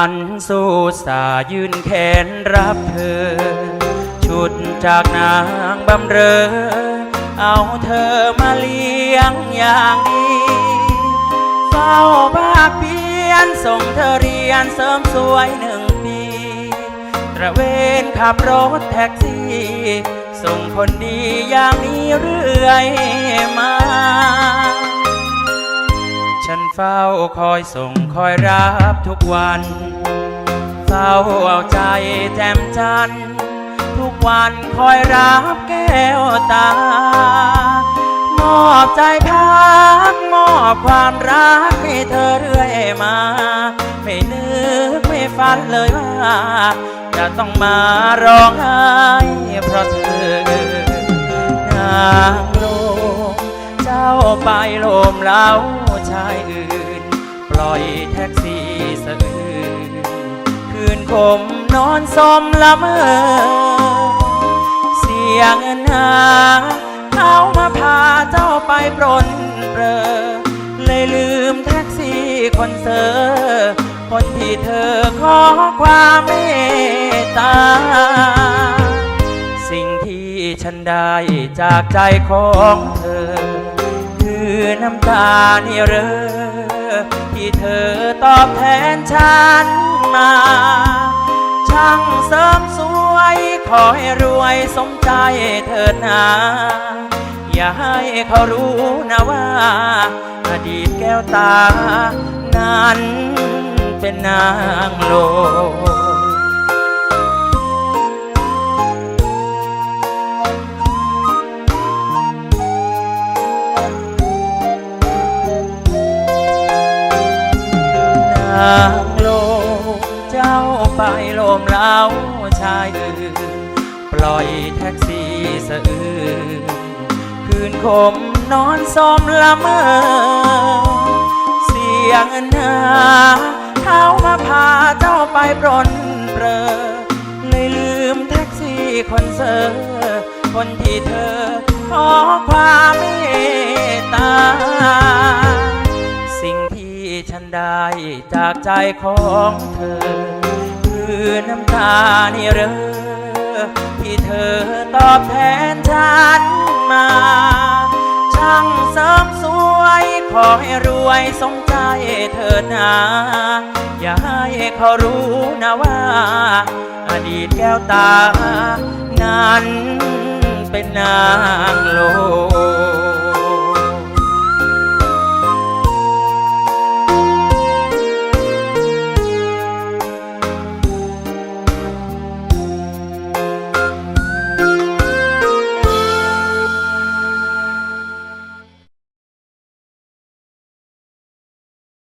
ันส่าห์ยืนแขนรับเธอ ชุดจากนางบำเรอ เอาเธอมาเลี้ยงอย่างดีเฝ้าภาคเพียนส่งเธอเรียนเสริมสวยหนึ่งปีตระเวนขับรถแท็กซี่ ส่งคนดีอย่างนี้เรื่อยมา ฉันเฝ้าคอยส่งคอยรับทุกวัน เฝ้าเอาใจแจ่มจัน ทุกวันคอยรับแก้วตา มอบใจพัก มอบความรักให้เธอเรื่อยมา ไม่นึกไม่ฝันเลยว่าจะต้องมาร้องไห้เพราะเธอนาง ไปโลมเล้าชายอื่น ปล่อยแท็กซี่สะอื่นคืนคมนอนสมละเมอ เสียงนหาเขามาพาเจ้าไปปรนเปรอ เลยลืมแท็กซี่คนเซอร์คนที่เธอขอความเมตตา สิ่งที่ฉันได้จากใจของเธอ น้ำตานี่เรอที่เธอตอบแทนฉันมาช่างเสริมสวย ขอให้รวยสมใจเถิดนาอย่าให้เขารู้นะว่าอดีตแก้วตา นั้นเป็นนางโลางโลมเจ้าไปโลมเล้าชายอื่น ปล่อยแท็กซี่สะอื่นคืนคมนอนสมละเมอ เสียงนาเขามาพาเจ้าไปปรนเปรอเลยลืมแท็กซี่คนเซอร์คนที่เธอขอความเมตตา ได้จากใจของเธอ คือน้ำตานี่เรอที่เธอตอบแทนฉันมา ช่างเสริมสวย ขอให้รวยสมใจเธอนาอย่าให้เขารู้นะว่า อดีตแก้วตา นั้นเป็นนางโล